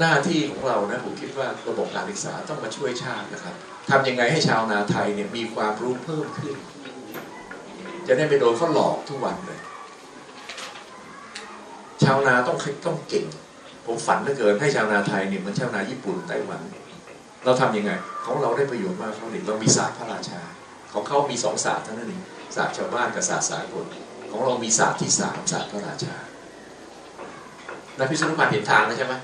หน้าที่ของเรานะผมคิดว่าระบบการศึกษาต้องมาช่วยชาตินะครับทำยังไงให้ชาวนาไทยเนี่ยมีความรู้เพิ่มขึ้น จะได้ไปโดนเขาหลอกทุกวันเลย ชาวนาต้องต้องเก่ง ผมฝันเหลือเกินให้ชาวนาไทยเนี่ยเหมือนชาวนาญี่ปุ่นไต้หวัน เราทำยังไงของเราได้ประโยชน์มากเขาหนึ่งเรามีศาสตร์พระราชา ของเขามีสองศาสตร์เท่านั้นเองศาสตร์ชาวบ้านกับศาสตร์สากลของเรามีศาสตร์ที่สามศาสตร์พระราชานักพิษณุพันธ์เห็นทางแล้วใช่ไหม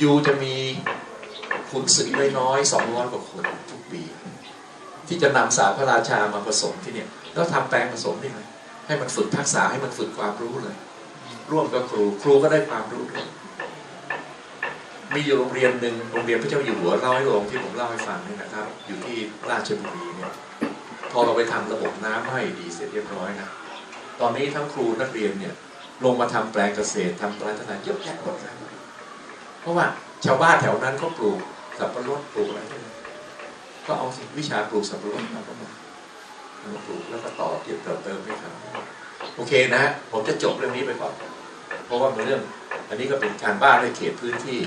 ยูจะมีขุนศึกน้อยๆสองร้อยกว่าคนทุกปี ที่จะนำศารพระราชามาผสมที่เนี่ยแล้วทำแปลงผสมนี่เลยให้มันฝึกทักษะให้มันฝึกความรู้เลย ร่วมกับครูครูก็ได้ความรู้ด้วยมีอยู่โรงเรียนหนึ่งโรงเรียนพระเจ้าอยู่หัวเล่าให้ลงที่ผมเล่าให้ฟังนี่นะครับ อยู่ที่ราชบุรีเนี่ยพอเราไปทำระบบน้ำให้ดีเสร็จเรียบร้อยนะตอนนี้ทั้งครูนักเรียนเนี่ยลงมาทำแปลงเกษตรทำแปลงพัฒนาเยอะแยะหมดเลย เพราะว่าชาวบ้านแถวนั้นเขาปลูกสับปะรดปลูกอะไรพวกนี้ก็เอาสิวิชาปลูกสับปะรดมาก็มามาปลูกแล้วก็ต่อเติมเติมเติมให้เขาโอเคนะฮะผมจะจบเรื่องนี้ไปก่อน เพราะว่าเป็นเรื่อง อันนี้ก็เป็นการบ้านในเขตพื้นที่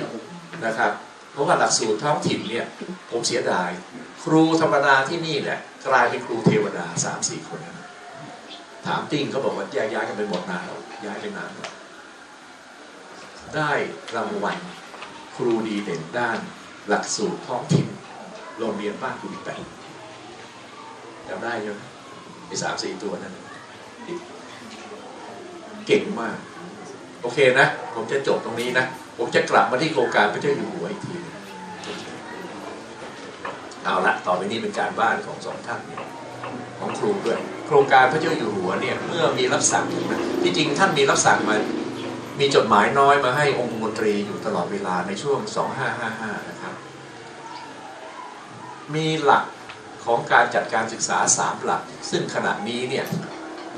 นะครับ เพราะว่าหลักสูตรท้องถิ่นเนี่ย ผมเสียดาย ครูธรรมดาที่นี่เนี่ยกลายเป็นครูเทวดาสามสี่คนถามติ้งเขาบอกว่าแยกย้ายกันไปหมดนานแล้วย้ายไปนานแล้วได้รางวัล ครูดีเด่นด้านหลักสูตรท้องถิ่นโรงเรียนบ้านคุณแปดจำได้ใช่ไหมไอ้สามสี่ตัวนั้นเก่งมาก โอเคนะ ผมจะจบตรงนี้นะ ผมจะกลับมาที่โครงการพระเจ้าอยู่หัวอีกทีเอาละต่อไปนี้เป็นการบ้านของสองท่านของครูด้วย โครงการพระเจ้าอยู่หัวเนี่ยเมื่อมีรับสั่งนะที่จริงท่านมีรับสั่งมา มีจดหมายน้อยมาให้องค์มนตรีอยู่ตลอดเวลาในช่วง 2555 นะครับ มีหลักของการจัดการศึกษา 3 หลัก ซึ่งขณะนี้เนี่ย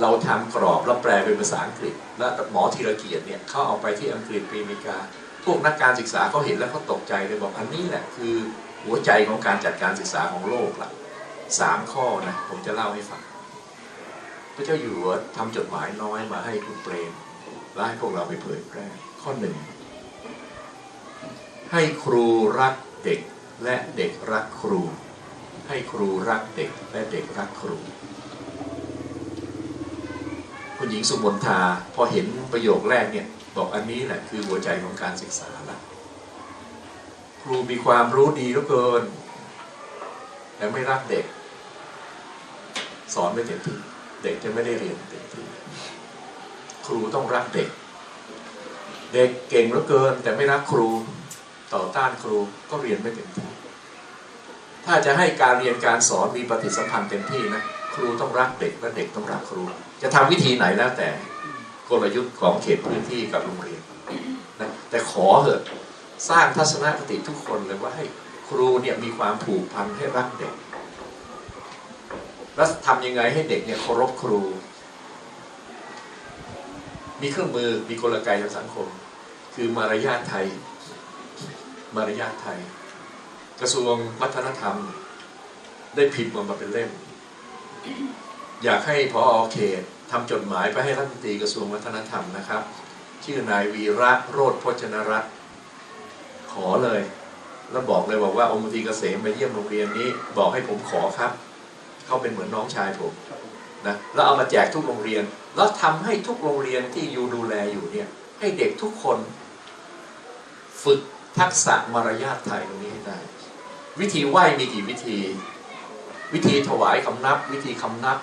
เราทำกรอบแล้วแปลเป็นภาษาอังกฤษ และหมอธีรเกียรติเนี่ยเขาเอาไปที่อังกฤษปีอเมริกา พวกนักการศึกษาเขาเห็นแล้วเขาตกใจเลยบอกอันนี้แหละคือหัวใจของการจัดการศึกษาของโลกละสามข้อนะผมจะเล่าให้ฟัง พระเจ้าอยู่หัวทำจดหมายน้อยมาให้คุณเปรม และให้พวกเราไปเผยแพร่ข้อหนึ่งให้ครูรักเด็กและเด็กรักครู ให้ครูรักเด็กและเด็กรักครู คุณหญิงสุมนทาพอเห็นประโยคแรกเนี่ยบอกอันนี้แหละคือหัวใจของการศึกษาละครูมีความรู้ดีเหลือเกิน แต่ไม่รักเด็ก สอนไม่เต็มที่เด็กจะไม่ได้เรียนเต็มที่ ครูต้องรักเด็ก เด็กเก่งเหลือเกิน แต่ไม่รักครูต่อต้านครูก็เรียนไม่เต็มที่ถ้าจะให้การเรียนการสอนมีปฏิสัมพันธ์เต็มที่นะครูต้องรักเด็กและเด็กต้องรักครู จะทำวิธีไหนแล้วแต่กลยุทธ์ของเขตพื้นที่กับโรงเรียนนะแต่ขอเถอะสร้างทัศนคติทุกคนเลยว่าให้ครูเนี่ยมีความผูกพันให้รักเด็ก แล้วทำยังไงให้เด็กเนี่ยเคารพครู มีเครื่องมือมีกลไกทางสังคม คือมารยาทไทย มารยาทไทย กระทรวงวัฒนธรรม ได้พิมพ์มาเป็นเล่ม อยากให้พออเขตทำจดหมายไปให้รัฐมนตรีกระทรวงวัฒนธรรมนะครับ ชื่อนายวีระโรธพจนรัตน์ขอเลย แล้วบอกเลยบอกว่าองค์มนตรีเกษมมาเยี่ยมโรงเรียนนี้ บอกให้ผมขอครับ เขาเป็นเหมือนน้องชายผมนะแล้วเอามาแจกทุกโรงเรียน แล้วทำให้ทุกโรงเรียนที่อยู่ดูแลอยู่เนี่ยให้เด็กทุกคนฝึกทักษะมารยาทไทยตรงนี้ให้ได้ วิธีไหว้มีกี่วิธี วิธีถวายคำนับ วิธีคำนับ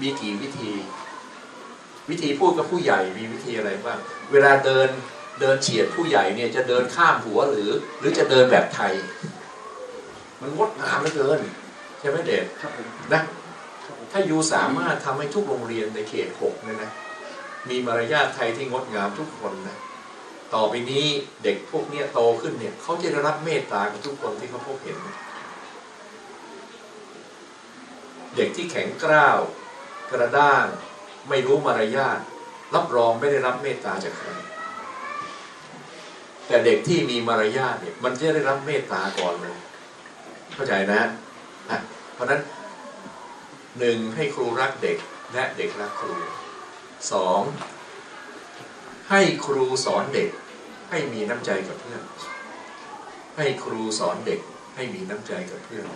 มีกี่วิธี วิธีพูดกับผู้ใหญ่มีวิธีอะไรบ้าง เวลาเดินเดินเฉียดผู้ใหญ่เนี่ยจะเดินข้ามหัวหรือ หรือจะเดินแบบไทย มันงดงามเหลือเกินใช่ไหมเด็กครับผมนะ ถ้ายูสามารถทำให้ทุกโรงเรียนในเขตหกเนี่ยนะมีมารยาทไทยที่งดงามทุกคนนะต่อไปนี้เด็กพวกเนี้ยโตขึ้นเนี่ยเขาจะได้รับเมตตากับทุกคนที่เขาพบเห็น เด็กที่แข็งกร้าวกระด้างไม่รู้มารยาทรับรองไม่ได้รับเมตตาจากใครแต่เด็กที่มีมารยาทเนี่ยมันจะได้รับเมตตาก่อนเลย เข้าใจนะอะเพราะฉะนั้น หนึ่งให้ครูรักเด็กและเด็กรักครูสองให้ครูสอนเด็กให้มีน้ำใจกับเพื่อน ให้ครูสอนเด็กให้มีน้ำใจกับเพื่อน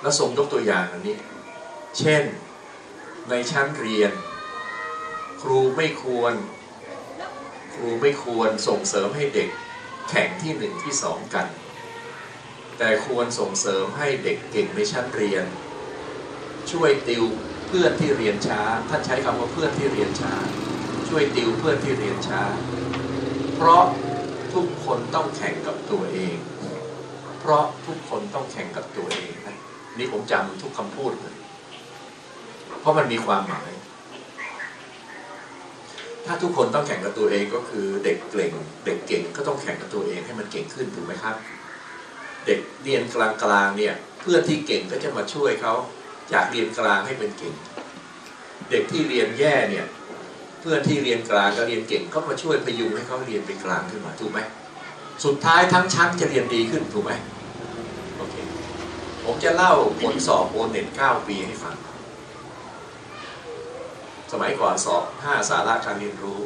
แล้วทรงยกตัวอย่างอันนี้ เช่นในชั้นเรียน ครูไม่ควร ครูไม่ควรส่งเสริมให้เด็กแข่งที่หนึ่งที่สองกัน แต่ควรส่งเสริมให้เด็กเก่งในชั้นเรียน ช่วยติวเพื่อนที่เรียนช้า ท่านใช้คำว่าเพื่อนที่เรียนช้า ช่วยติวเพื่อนที่เรียนช้า เพราะทุกคนต้องแข่งกับตัวเอง เพราะทุกคนต้องแข่งกับตัวเองนะนี่ผมจำทุกคำพูดเลยเพราะมันมีความหมาย ถ้าทุกคนต้องแข่งกับตัวเองก็คือเด็กเก่ง เด็กเก่งก็ต้องแข่งกับตัวเองให้มันเก่งขึ้นถูกไหมครับ เด็กเรียนกลางๆเนี่ยเพื่อนที่เก่งก็จะมาช่วยเขา จากเรียนกลางให้เป็นเก่ง เด็กที่เรียนแย่เนี่ยเพื่อนที่เรียนกลางกับเรียนเก่งก็มาช่วยพยุงให้เขาเรียนเป็นกลางขึ้นมาถูกไหมสุดท้ายทั้งชั้นจะเรียนดีขึ้นถูกไหมโอเคผมจะเล่าผลสอบโอเน็ต9ปีให้ฟัง สมัยก่อนสอบ5สาระการเรียนรู้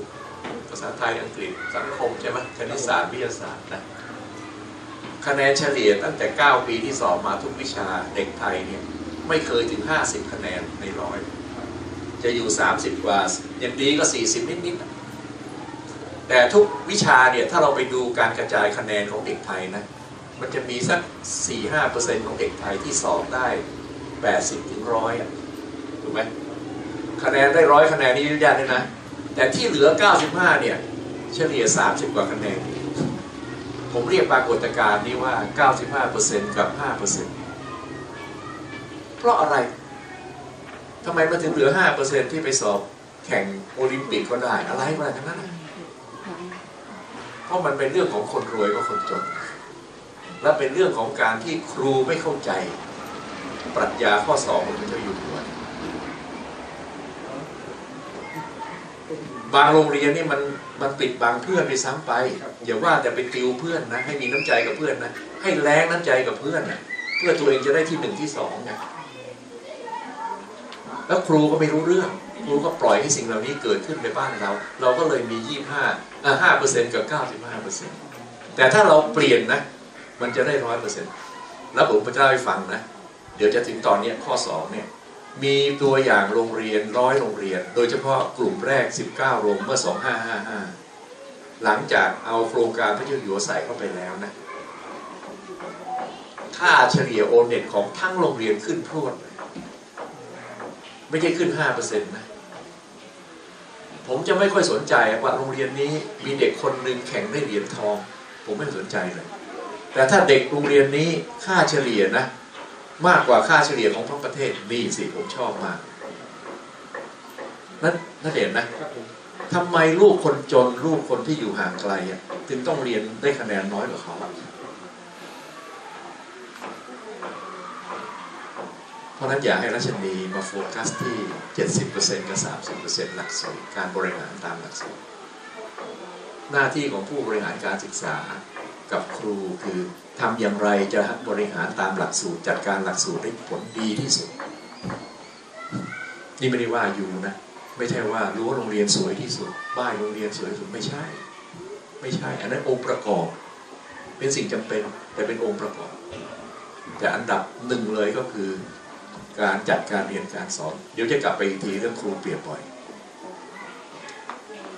ภาษาไทยอังกฤษสังคมใช่ไหมคณิตศาสตร์วิทยาศาสตร์นะคะแนนเฉลี่ยตั้งแต่ 9 ปีที่สอบมาทุกวิชาเด็กไทยเนี่ย ไม่เคยถึง 50 คะแนนในร้อย จะอยู่ 30 กว่า อย่างดีก็ 40 นิดๆ แต่ทุกวิชาเนี่ย ถ้าเราไปดูการกระจายคะแนนของเด็กไทยนะ มันจะมีสัก 4-5%ของเด็กไทยที่สอบได้ 80 ถึงร้อยถูกไหมคะแนนได้ร้อยคะแนนนี่ยากเลยนะ แต่ที่เหลือ 95 เนี่ย เฉลี่ย 30 กว่าคะแนน ผมเรียกปรากฏการณ์นี้ว่า 95%กับ 5% เพราะอะไรทำไมมันถึงเหลือ5%ที่ไปสอบแข่งโอลิมปิกก็ได้อะไรก็ได้ทั้งนั้นเพราะมันเป็นเรื่องของคนรวยกับคนจน และเป็นเรื่องของการที่ครูไม่เข้าใจ ปรัชญาข้อสองของพระเจ้าอยู่หัวบางโรงเรียนนี่มันมันปิดบังเพื่อนไปซ้ำไปอย่าว่าแต่ไปติวเพื่อนนะให้มีน้ำใจกับเพื่อนนะให้แรงน้ำใจกับเพื่อนนะเพื่อตัวเองจะได้ที่หนึ่งที่สองไง แล้วครูก็ไม่รู้เรื่อง ครูก็ปล่อยให้สิ่งเหล่านี้เกิดขึ้นในบ้านเรา เราก็เลยมียี่ห้าห้าเปอร์เซ็นต์กับเก้าสิบห้าเปอร์เซ็นต์แต่ถ้าเราเปลี่ยนนะ มันจะได้ร้อยเปอร์เซ็นต์แล้วผมจะเล่าให้ฟังนะ เดี๋ยวจะถึงตอนนี้ข้อสองเนี่ย มีตัวอย่างโรงเรียนร้อยโรงเรียน โดยเฉพาะกลุ่มแรก 19 โรงเมื่อ 2555 หลังจากเอาโครงการพระเจ้าอยู่หัวใส่เข้าไปแล้วนะค่าเฉลี่ยโอเน็ตของทั้งโรงเรียนขึ้นพรวดเลย ไม่ใช่ขึ้น5%นะผมจะไม่ค่อยสนใจว่าโรงเรียนนี้มีเด็กคนหนึ่งแข่งได้เหรียญทอง ผมไม่สนใจเลย แต่ถ้าเด็กโรงเรียนนี้ค่าเฉลี่ยนะ มากกว่าค่าเฉลี่ยของทั้งประเทศนี่สิผมชอบมากนั่นนั่นเห็นนะทำไมลูกคนจนลูกคนที่อยู่ห่างไกลอะถึงต้องเรียนได้คะแนนน้อยกว่าเขาอะเพ ราะนั้นอยากให้รัชนีมาโฟกัสที่ 70%กับ 30%หลักสูตรการบริหารตามหลักสูตรหน้าที่ของผู้บริหารการศึกษากับครูคือทำอย่างไรจะบริหารตามหลักสูตร จัดการหลักสูตรได้ผลดีที่สุด นี่ไม่ได้ว่าอยู่นะ ไม่ใช่ว่ารู้ว่าโรงเรียนสวยที่สุด บ้านโรงเรียนสวยที่สุดไม่ใช่ ไม่ใช่ อันนั้นองค์ประกอบ เป็นสิ่งจำเป็นแต่เป็นองค์ประกอบ แต่อันดับหนึ่งเลยก็คือ การจัดการเรียนการสอน เดี๋ยวจะกลับไปอีกทีเรื่องครูเปลี่ยนบ่อย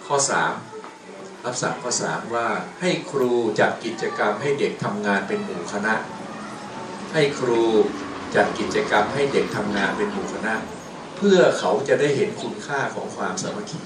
ข้อสามรับสั่งข้อสามว่าให้ครูจัดกิจกรรมให้เด็กทำงานเป็นหมู่คณะ ให้ครูจัดกิจกรรมให้เด็กทำงานเป็นหมู่คณะ เพื่อเขาจะได้เห็นคุณค่าของความสามัคคี